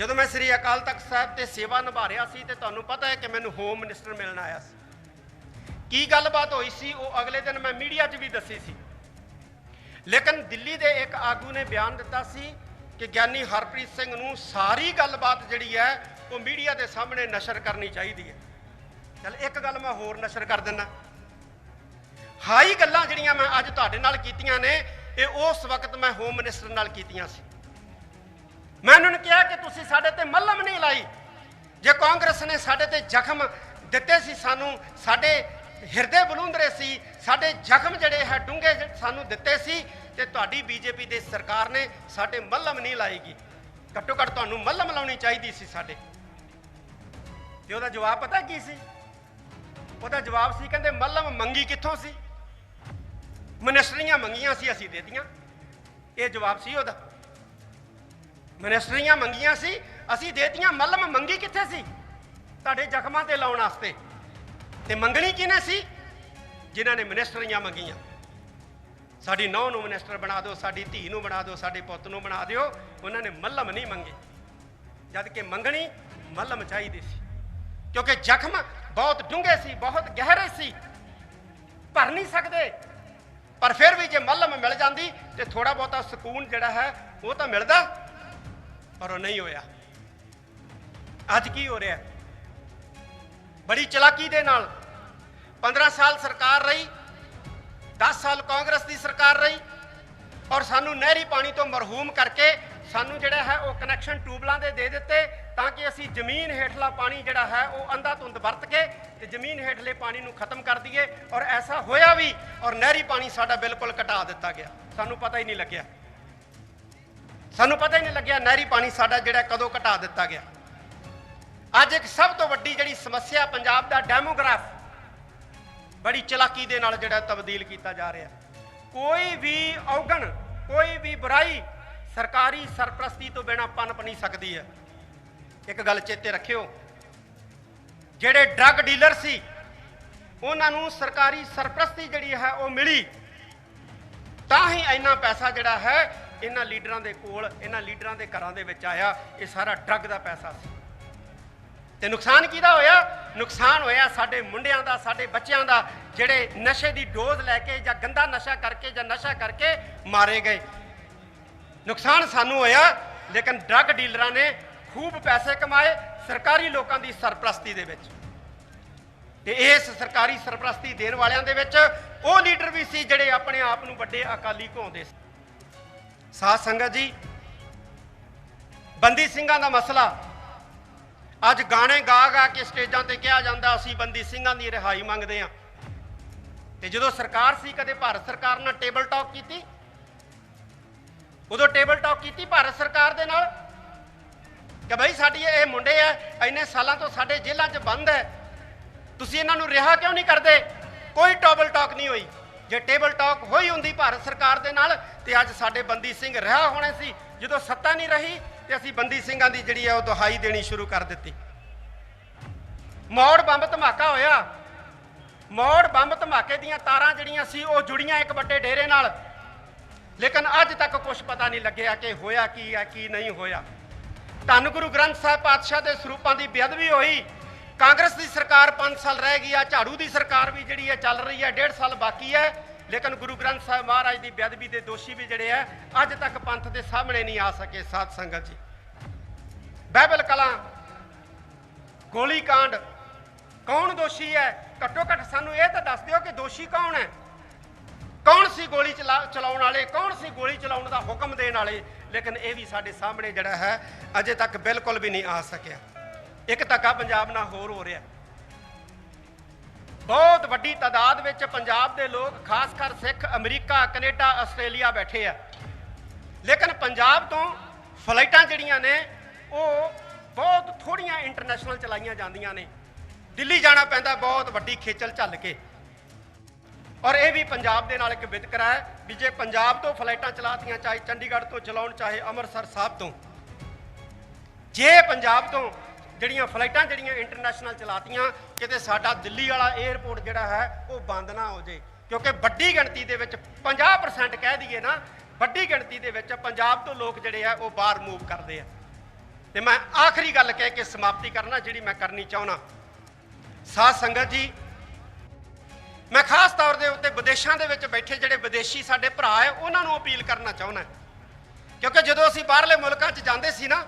ਜਦੋਂ ਮੈਂ ਸ੍ਰੀ ਅਕਾਲ ਤਖਤ ਸਾਹਿਬ ਤੇ ਸੇਵਾ ਨਿਭਾ ਰਿਹਾ ਸੀ ਤੇ ਤੁਹਾਨੂੰ ਪਤਾ ਹੈ ਕਿ ਮੈਨੂੰ ਹੋਮ ਮਿਨਿਸਟਰ ਮਿਲਣ ਆਇਆ ਸੀ। ਕੀ ਗੱਲਬਾਤ ਹੋਈ ਸੀ? ਉਹ ਅਗਲੇ ਦਿਨ ਮੈਂ ਮੀਡੀਆ 'ਚ ਵੀ ਦੱਸੀ ਸੀ। ਲੇਕਿਨ ਦਿੱਲੀ ਦੇ ਇੱਕ ਆਗੂ ਨੇ ਬਿਆਨ ਦਿੱਤਾ ਸੀ ਕਿ ਗਿਆਨੀ ਹਰਪ੍ਰੀਤ ਸਿੰਘ ਨੂੰ ਸਾਰੀ ਗੱਲਬਾਤ ਜਿਹੜੀ ਹੈ, ਉਹ ਮੀਡੀਆ ਦੇ ਸਾਹਮਣੇ ਨਸ਼ਰ ਕਰਨੀ ਚਾਹੀਦੀ ਹੈ। ਚਲ ਇੱਕ ਗੱਲ ਮੈਂ ਹੋਰ ਨਸ਼ਰ ਕਰ ਦਿੰਦਾ। ਹਾਈ ਗੱਲਾਂ ਜਿਹੜੀਆਂ ਮੈਂ ਅੱਜ ਤੁਹਾਡੇ ਨਾਲ ਕੀਤੀਆਂ ਨੇ, ਇਹ ਉਸ ਵਕਤ ਮੈਂ ਹੋਮ ਮਿਨਿਸਟਰ ਨਾਲ ਕੀਤੀਆਂ ਸੀ। ਮੈਂ ਉਹਨਾਂ ਨੂੰ ਕਿਹਾ ਕਿ ਤੁਸੀਂ ਸਾਡੇ ਤੇ ਮੱਲਮ ਨਹੀਂ ਲਾਈ। ਜੇ ਕਾਂਗਰਸ ਨੇ ਸਾਡੇ ਤੇ ਜ਼ਖਮ ਦਿੱਤੇ ਸੀ, ਸਾਨੂੰ ਸਾਡੇ ਹਿਰਦੇ ਬਲੂੰਦਰੇ ਸੀ, ਸਾਡੇ ਜ਼ਖਮ ਜਿਹੜੇ ਹੈ, ਡੂੰਘੇ ਸਾਨੂੰ ਦਿੱਤੇ ਸੀ, ਤੇ ਤੁਹਾਡੀ ਬੀਜੇਪੀ ਦੇ ਸਰਕਾਰ ਨੇ ਸਾਡੇ ਮੱਲਮ ਨਹੀਂ ਲਾਏਗੀ ਘੱਟੋ ਘੱਟ ਤੁਹਾਨੂੰ ਮੱਲਮ ਲਾਉਣੀ ਚਾਹੀਦੀ ਸੀ ਸਾਡੇ। ਤੇ ਉਹਦਾ ਜਵਾਬ ਪਤਾ ਕੀ ਸੀ? ਉਹਦਾ ਜਵਾਬ ਸੀ, ਕਹਿੰਦੇ ਮੱਲਮ ਮੰਗੀ ਕਿੱਥੋਂ ਸੀ? ਮਨਿਸਟਰੀਆਂ ਮੰਗੀਆਂ ਸੀ, ਅਸੀਂ ਦੇ ਦਿੱਤੀਆਂ। ਇਹ ਜਵਾਬ ਸੀ ਉਹਦਾ। ਮਿਨਿਸਟਰੀਆਂ ਮੰਗੀਆਂ ਸੀ, ਅਸੀਂ ਦੇਤੀਆਂ, ਮੱਲਮ ਮੰਗੀ ਕਿੱਥੇ ਸੀ? ਤੁਹਾਡੇ ਜ਼ਖਮਾਂ ਤੇ ਲਾਉਣ ਵਾਸਤੇ। ਤੇ ਮੰਗਣੀ ਕਿਹਨੇ ਸੀ? ਜਿਨ੍ਹਾਂ ਨੇ ਮਿਨਿਸਟਰੀਆਂ ਮੰਗੀਆਂ। ਸਾਡੀ ਨੌ ਨੂੰ ਮਿਨਿਸਟਰ ਬਣਾ ਦਿਓ, ਸਾਡੀ ਧੀ ਨੂੰ ਬਣਾ ਦਿਓ, ਸਾਡੇ ਪੁੱਤ ਨੂੰ ਬਣਾ ਦਿਓ, ਉਹਨਾਂ ਨੇ ਮੱਲਮ ਨਹੀਂ ਮੰਗੇ। ਜਦ ਕਿ ਮੰਗਣੀ ਮੱਲਮ ਚਾਹੀਦੀ ਸੀ। ਕਿਉਂਕਿ ਜ਼ਖਮ ਬਹੁਤ ਡੂੰਘੇ ਸੀ, ਬਹੁਤ ਗਹਿਰੇ ਸੀ। ਭਰ ਨਹੀਂ ਸਕਦੇ। ਪਰ ਫਿਰ ਵੀ ਜੇ ਮੱਲਮ ਮਿਲ ਜਾਂਦੀ ਤੇ ਥੋੜਾ ਬਹੁਤਾ ਸਕੂਨ ਜਿਹੜਾ ਹੈ, ਉਹ ਤਾਂ ਮਿਲਦਾ। ਪਰ ਉਹ ਨਹੀਂ ਹੋਇਆ। ਅੱਜ ਕੀ ਹੋ ਰਿਹਾ ਬੜੀ ਚਲਾਕੀ ਦੇ ਨਾਲ 15 ਸਾਲ ਸਰਕਾਰ ਰਹੀ 10 ਸਾਲ ਕਾਂਗਰਸ ਦੀ ਸਰਕਾਰ ਰਹੀ ਔਰ ਸਾਨੂੰ ਨਹਿਰੀ ਪਾਣੀ ਤੋਂ ਮਰਹੂਮ ਕਰਕੇ ਸਾਨੂੰ ਜਿਹੜਾ ਹੈ ਉਹ ਕਨੈਕਸ਼ਨ ਟਿਊਬਲਾਂ ਦੇ ਦੇ ਦਿੱਤੇ ਤਾਂ ਕਿ ਅਸੀਂ ਜ਼ਮੀਨ ਹੇਠਲਾ ਪਾਣੀ ਜਿਹੜਾ ਹੈ ਉਹ ਅੰਧਾ ਧੁੰਦ ਵਰਤ ਕੇ ਤੇ ਜ਼ਮੀਨ ਹੇਠਲੇ ਪਾਣੀ ਨੂੰ ਖਤਮ ਕਰ ਦਈਏ ਔਰ ਐਸਾ ਹੋਇਆ ਵੀ ਔਰ ਨਹਿਰੀ ਪਾਣੀ ਸਾਡਾ ਬਿਲਕੁਲ ਘਟਾ ਦਿੱਤਾ ਗਿਆ। ਸਾਨੂੰ ਪਤਾ ਹੀ ਨਹੀਂ ਲੱਗਿਆ। ਸਾਨੂੰ ਪਤਾ ਹੀ ਨਹੀਂ ਲੱਗਿਆ ਨਹਿਰੀ ਪਾਣੀ ਸਾਡਾ ਜਿਹੜਾ ਕਦੋਂ ਘਟਾ ਦਿੱਤਾ ਗਿਆ। ਅੱਜ ਇੱਕ ਸਭ ਤੋਂ ਵੱਡੀ ਜਿਹੜੀ ਸਮੱਸਿਆ ਪੰਜਾਬ ਦਾ ਡੈਮੋਗ੍ਰਾਫ ਬੜੀ ਚਲਾਕੀ ਦੇ ਨਾਲ ਜਿਹੜਾ ਤਬਦੀਲ ਕੀਤਾ ਜਾ ਰਿਹਾ। ਕੋਈ ਵੀ ਔਗਣ, ਕੋਈ ਵੀ ਬੁਰਾਈ ਸਰਕਾਰੀ ਸਰਪ੍ਰਸਤੀ ਤੋਂ ਬਿਨਾ ਪਨਪ ਨਹੀਂ ਸਕਦੀ ਹੈ। ਇੱਕ ਗੱਲ ਚੇਤੇ ਰੱਖਿਓ, ਜਿਹੜੇ ਡਰੱਗ ਡੀਲਰ ਸੀ, ਉਹਨਾਂ ਨੂੰ ਸਰਕਾਰੀ ਸਰਪ੍ਰਸਤੀ ਜਿਹੜੀ ਹੈ ਉਹ ਮਿਲੀ। ਤਾਂ ਹੀ ਇੰਨਾ ਪੈਸਾ ਜਿਹੜਾ ਹੈ ਇਹਨਾਂ ਲੀਡਰਾਂ ਦੇ ਕੋਲ, ਇਹਨਾਂ ਲੀਡਰਾਂ ਦੇ ਘਰਾਂ ਦੇ ਵਿੱਚ ਆਇਆ, ਇਹ ਸਾਰਾ ਡਰੱਗ ਦਾ ਪੈਸਾ ਸੀ। ਤੇ ਨੁਕਸਾਨ ਕਿਹਦਾ ਹੋਇਆ? ਨੁਕਸਾਨ ਹੋਇਆ ਸਾਡੇ ਮੁੰਡਿਆਂ ਦਾ, ਸਾਡੇ ਬੱਚਿਆਂ ਦਾ, ਜਿਹੜੇ ਨਸ਼ੇ ਦੀ ਡੋਜ਼ ਲੈ ਕੇ ਜਾਂ ਗੰਦਾ ਨਸ਼ਾ ਕਰਕੇ ਜਾਂ ਨਸ਼ਾ ਕਰਕੇ ਮਾਰੇ ਗਏ। ਨੁਕਸਾਨ ਸਾਨੂੰ ਹੋਇਆ, ਲੇਕਿਨ ਡਰੱਗ ਡੀਲਰਾਂ ਨੇ ਖੂਬ ਪੈਸੇ ਕਮਾਏ ਸਰਕਾਰੀ ਲੋਕਾਂ ਦੀ ਸਰਪ੍ਰਸਤੀ ਦੇ ਵਿੱਚ। ਤੇ ਇਸ ਸਰਕਾਰੀ ਸਰਪ੍ਰਸਤੀ ਦੇਣ ਵਾਲਿਆਂ ਦੇ ਵਿੱਚ ਉਹ ਲੀਡਰ ਵੀ ਸੀ ਜਿਹੜੇ ਆਪਣੇ ਆਪ ਨੂੰ ਵੱਡੇ ਅਕਾਲੀ ਕਹਾਉਂਦੇ ਸੀ। ਸਾਧ ਸੰਗਤ ਜੀ, ਬੰਦੀ ਸਿੰਘਾਂ ਦਾ ਮਸਲਾ। ਅੱਜ ਗਾਣੇ ਗਾ ਗਾ ਕੇ ਸਟੇਜਾਂ ਤੇ ਕਿਹਾ ਜਾਂਦਾ, ਅਸੀਂ ਬੰਦੀ ਸਿੰਘਾਂ ਦੀ ਰਿਹਾਈ ਮੰਗਦੇ ਆ ਤੇ ਜਦੋਂ ਸਰਕਾਰ ਸੀ, ਕਦੇ ਭਾਰਤ ਸਰਕਾਰ ਨਾਲ ਟੇਬਲ ਟਾਕ ਕੀਤੀ? ਉਦੋਂ ਟੇਬਲ ਟਾਕ ਕੀਤੀ ਭਾਰਤ ਸਰਕਾਰ ਦੇ ਨਾਲ? ਕਿ ਭਾਈ ਸਾਡੀ ਇਹ ਮੁੰਡੇ ਆ ਇੰਨੇ ਸਾਲਾਂ ਤੋਂ ਸਾਡੇ ਜੇਲ੍ਹਾਂ 'ਚ ਬੰਦ ਹੈ ਤੁਸੀਂ ਇਹਨਾਂ ਨੂੰ ਰਿਹਾ ਕਿਉਂ ਨਹੀਂ ਕਰਦੇ? ਕੋਈ ਟੇਬਲ ਟਾਕ ਨਹੀਂ ਹੋਈ। ਜੇ ਟੇਬਲ ਟਾਕ ਹੋਈ ਹੁੰਦੀ ਭਾਰਤ ਸਰਕਾਰ ਦੇ ਨਾਲ, ਤੇ ਅੱਜ ਸਾਡੇ ਬੰਦੀ ਸਿੰਘ ਰਿਹਾ ਹੋਣੇ ਸੀ। ਜਦੋਂ ਸੱਤਾ ਨਹੀਂ ਰਹੀ, ਤੇ ਅਸੀਂ ਬੰਦੀ ਸਿੰਘਾਂ ਦੀ ਜਿਹੜੀ ਹੈ ਉਹ ਦੁਹਾਈ ਦੇਣੀ ਸ਼ੁਰੂ ਕਰ ਦਿੱਤੀ। ਮੌੜ ਬੰਬ ਧਮਾਕਾ ਹੋਇਆ। ਮੌੜ ਬੰਬ ਧਮਾਕੇ ਦੀਆਂ ਤਾਰਾਂ ਜਿਹੜੀਆਂ ਸੀ, ਉਹ ਜੁੜੀਆਂ ਇੱਕ ਵੱਡੇ ਡੇਰੇ ਨਾਲ। ਲੇਕਿਨ ਅੱਜ ਤੱਕ ਕੁਝ ਪਤਾ ਨਹੀਂ ਲੱਗਿਆ ਕਿ ਹੋਇਆ ਕੀ ਹੈ ਕੀ ਨਹੀਂ ਹੋਇਆ। ਧੰਨ ਗੁਰੂ ਗ੍ਰੰਥ ਸਾਹਿਬ ਪਾਤਸ਼ਾਹ ਦੇ ਸਰੂਪਾਂ ਦੀ ਬੇਅਦਬੀ ਹੋਈ। ਕਾਂਗਰਸ ਦੀ ਸਰਕਾਰ 5 ਸਾਲ ਰਹਿ ਗਈ ਆ, ਝਾੜੂ ਦੀ ਸਰਕਾਰ ਵੀ ਜਿਹੜੀ ਹੈ ਚੱਲ ਰਹੀ ਹੈ 1.5 ਸਾਲ ਬਾਕੀ ਹੈ ਲੇਕਿਨ ਗੁਰੂ ਗ੍ਰੰਥ ਸਾਹਿਬ ਮਹਾਰਾਜ ਦੀ ਬੇਅਦਬੀ ਦੇ ਦੋਸ਼ੀ ਵੀ ਜਿਹੜੇ ਆ, ਅੱਜ ਤੱਕ ਪੰਥ ਦੇ ਸਾਹਮਣੇ ਨਹੀਂ ਆ ਸਕੇ ਸਾਧ ਸੰਗਤ ਜੀ। ਬਾਈਬਲ ਕਲਾਂ, ਗੋਲੀ ਕਾਂਡ, ਕੌਣ ਦੋਸ਼ੀ ਹੈ? ਘੱਟੋ ਘੱਟ ਸਾਨੂੰ ਇਹ ਤਾਂ ਦੱਸ ਦਿਓ ਕਿ ਦੋਸ਼ੀ ਕੌਣ ਹੈ? ਕੌਣ ਸੀ ਗੋਲੀ ਚਲਾ- ਚਲਾਉਣ ਵਾਲੇ? ਕੌਣ ਸੀ ਗੋਲੀ ਚਲਾਉਣ ਦਾ ਹੁਕਮ ਦੇਣ ਵਾਲੇ? ਲੇਕਿਨ ਇਹ ਵੀ ਸਾਡੇ ਸਾਹਮਣੇ ਜਿਹੜਾ ਹੈ, ਅਜੇ ਤੱਕ ਬਿਲਕੁਲ ਵੀ ਨਹੀਂ ਆ ਸਕਿਆ। ਇੱਕ ਧੱਕਾ ਪੰਜਾਬ ਨਾਲ ਹੋਰ ਹੋ ਰਿਹਾ ਬਹੁਤ ਵੱਡੀ ਤਾਦਾਦ ਵਿੱਚ ਪੰਜਾਬ ਦੇ ਲੋਕ, ਖਾਸ ਕਰ ਸਿੱਖ, ਅਮਰੀਕਾ, ਕੈਨੇਡਾ, ਆਸਟ੍ਰੇਲੀਆ ਬੈਠੇ ਆ। ਲੇਕਿਨ ਪੰਜਾਬ ਤੋਂ ਫਲਾਈਟਾਂ ਜਿਹੜੀਆਂ ਨੇ, ਉਹ ਬਹੁਤ ਥੋੜੀਆਂ ਇੰਟਰਨੈਸ਼ਨਲ ਚਲਾਈਆਂ ਜਾਂਦੀਆਂ ਨੇ। ਦਿੱਲੀ ਜਾਣਾ ਪੈਂਦਾ, ਬਹੁਤ ਵੱਡੀ ਖੇਚਲ ਝੱਲ ਕੇ। ਔਰ ਇਹ ਵੀ ਪੰਜਾਬ ਦੇ ਨਾਲ ਇੱਕ ਵਿਤਕਰਾ ਹੈ ਵੀ ਜੇ ਪੰਜਾਬ ਤੋਂ ਫਲਾਈਟਾਂ ਚਲਾਤੀਆਂ, ਚਾਹੇ ਚੰਡੀਗੜ੍ਹ ਤੋਂ ਚਲਾਉਣ, ਚਾਹੇ ਅੰਮ੍ਰਿਤਸਰ ਸਾਹਿਬ ਤੋਂ, ਜੇ ਪੰਜਾਬ ਤੋਂ ਜਿਹੜੀਆਂ ਫਲਾਈਟਾਂ ਜਿਹੜੀਆਂ ਇੰਟਰਨੈਸ਼ਨਲ ਚਲਾਤੀਆਂ, ਕਿਤੇ ਸਾਡਾ ਦਿੱਲੀ ਵਾਲਾ 에ਅਰਪੋਰਟ ਜਿਹੜਾ ਹੈ, ਉਹ ਬੰਦ ਨਾ ਹੋ ਜੇ। ਕਿਉਂਕਿ ਵੱਡੀ ਗਿਣਤੀ ਦੇ ਵਿੱਚ 50% ਕਹਿ ਦਈਏ ਨਾ, ਵੱਡੀ ਗਿਣਤੀ ਦੇ ਵਿੱਚ ਪੰਜਾਬ ਤੋਂ ਲੋਕ ਜਿਹੜੇ ਆ, ਉਹ ਬਾਹਰ ਮੂਵ ਕਰਦੇ ਆ। ਤੇ ਮੈਂ ਆਖਰੀ ਗੱਲ ਕਹਿ ਕੇ ਸਮਾਪਤੀ ਕਰਨਾ, ਜਿਹੜੀ ਮੈਂ ਕਰਨੀ ਚਾਹੁੰਦਾ ਸਾਧ ਸੰਗਤ ਜੀ, ਮੈਂ ਖਾਸ ਤੌਰ ਦੇ ਉੱਤੇ ਵਿਦੇਸ਼ਾਂ ਦੇ ਵਿੱਚ ਬੈਠੇ ਜਿਹੜੇ ਵਿਦੇਸ਼ੀ ਸਾਡੇ ਭਰਾ ਹੈ, ਉਹਨਾਂ ਨੂੰ ਅਪੀਲ ਕਰਨਾ ਚਾਹੁੰਦਾ ਕਿਉਂਕਿ ਜਦੋਂ ਅਸੀਂ ਬਾਹਰਲੇ ਮੁਲਕਾਂ 'ਚ ਜਾਂਦੇ ਸੀ ਨਾ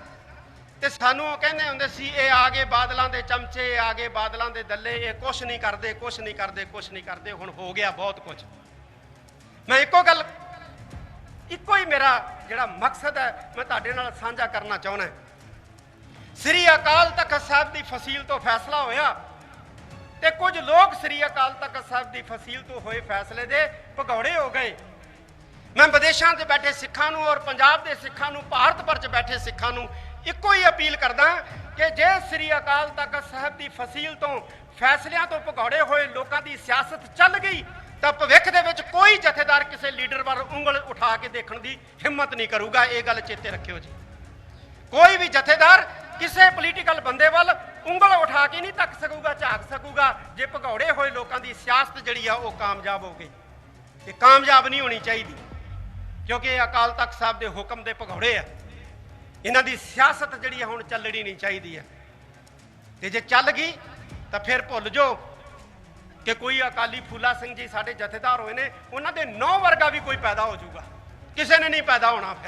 ਤੇ ਸਾਨੂੰ ਉਹ ਕਹਿੰਦੇ ਹੁੰਦੇ ਸੀ, ਇਹ ਆ ਗਏ ਬਾਦਲਾਂ ਦੇ ਚਮਚੇ, ਇਹ ਆ ਗਏ ਬਾਦਲਾਂ ਦੇ ਦੱਲੇ, ਇਹ ਕੁਛ ਨਹੀਂ ਕਰਦੇ, ਕੁਛ ਨਹੀਂ ਕਰਦੇ, ਕੁਛ ਨਹੀਂ ਕਰਦੇ, ਹੁਣ ਹੋ ਗਿਆ ਬਹੁਤ ਕੁਝ ਮੈਂ ਇੱਕੋ ਗੱਲ, ਇੱਕੋ ਹੀ ਮੇਰਾ ਜਿਹੜਾ ਮਕਸਦ ਹੈ, ਮੈਂ ਤੁਹਾਡੇ ਨਾਲ ਸਾਂਝਾ ਕਰਨਾ ਚਾਹੁੰਦਾ ਸ੍ਰੀ ਅਕਾਲ ਤਖਤ ਸਾਹਿਬ ਦੀ ਫਸੀਲ ਤੋਂ ਫੈਸਲਾ ਹੋਇਆ ਤੇ ਕੁਝ ਲੋਕ ਸ੍ਰੀ ਅਕਾਲ ਤਖਤ ਸਾਹਿਬ ਦੀ ਫਸੀਲ ਤੋਂ ਹੋਏ ਫੈਸਲੇ ਦੇ ਭਗੌੜੇ ਹੋ ਗਏ। ਮੈਂ ਵਿਦੇਸ਼ਾਂ 'ਚ ਬੈਠੇ ਸਿੱਖਾਂ ਨੂੰ ਔਰ ਪੰਜਾਬ ਦੇ ਸਿੱਖਾਂ ਨੂੰ, ਭਾਰਤ ਭਰ 'ਚ ਬੈਠੇ ਸਿੱਖਾਂ ਨੂੰ ਇੱਕੋ ਹੀ ਅਪੀਲ ਕਰਦਾ ਕਿ ਜੇ ਸ੍ਰੀ ਅਕਾਲ ਤਖਤ ਸਾਹਿਬ ਦੀ ਫਸੀਲ ਤੋਂ ਫੈਸਲਿਆਂ ਤੋਂ ਭਗੌੜੇ ਹੋਏ ਲੋਕਾਂ ਦੀ ਸਿਆਸਤ ਚੱਲ ਗਈ, ਤਾਂ ਭਵਿੱਖ ਦੇ ਵਿੱਚ ਕੋਈ ਜਥੇਦਾਰ ਕਿਸੇ ਲੀਡਰ ਵੱਲ ਉਂਗਲ ਉਠਾ ਕੇ ਦੇਖਣ ਦੀ ਹਿੰਮਤ ਨਹੀਂ ਕਰੂਗਾ। ਇਹ ਗੱਲ ਚੇਤੇ ਰੱਖਿਓ ਜੀ। ਕੋਈ ਵੀ ਜਥੇਦਾਰ ਕਿਸੇ ਪੋਲੀਟੀਕਲ ਬੰਦੇ ਵੱਲ ਉਂਗਲ ਉਠਾ ਕੇ ਨਹੀਂ ਤੱਕ ਸਕੂਗਾ, ਝਾਕ ਸਕੂਗਾ, ਜੇ ਭਗੌੜੇ ਹੋਏ ਲੋਕਾਂ ਦੀ ਸਿਆਸਤ ਜਿਹੜੀ ਆ ਉਹ ਕਾਮਯਾਬ ਹੋ ਗਈ। ਇਹ ਕਾਮਯਾਬ ਨਹੀਂ ਹੋਣੀ ਚਾਹੀਦੀ, ਕਿਉਂਕਿ ਇਹ ਅਕਾਲ ਤਖਤ ਸਾਹਿਬ ਦੇ ਹੁਕਮ ਦੇ ਭਗੌੜੇ ਆ। ਇਹਨਾਂ ਦੀ ਸਿਆਸਤ ਜਿਹੜੀ ਆ ਹੁਣ ਚੱਲਣੀ ਨਹੀਂ ਚਾਹੀਦੀ ਹੈ। ਤੇ ਜੇ ਚੱਲ ਗਈ, ਤਾਂ ਫਿਰ ਭੁੱਲ ਜਾਓ ਕਿ ਕੋਈ ਅਕਾਲੀ ਫੂਲਾ ਸਿੰਘ ਜੀ ਸਾਡੇ ਜਥੇਦਾਰ ਹੋਏ ਨੇ, ਉਹਨਾਂ ਦੇ ਨੌ ਵਰਗਾ ਵੀ ਕੋਈ ਪੈਦਾ ਹੋ ਜਾਊਗਾ। ਕਿਸੇ ਨੇ ਨਹੀਂ ਪੈਦਾ ਹੋਣਾ ਫਿਰ।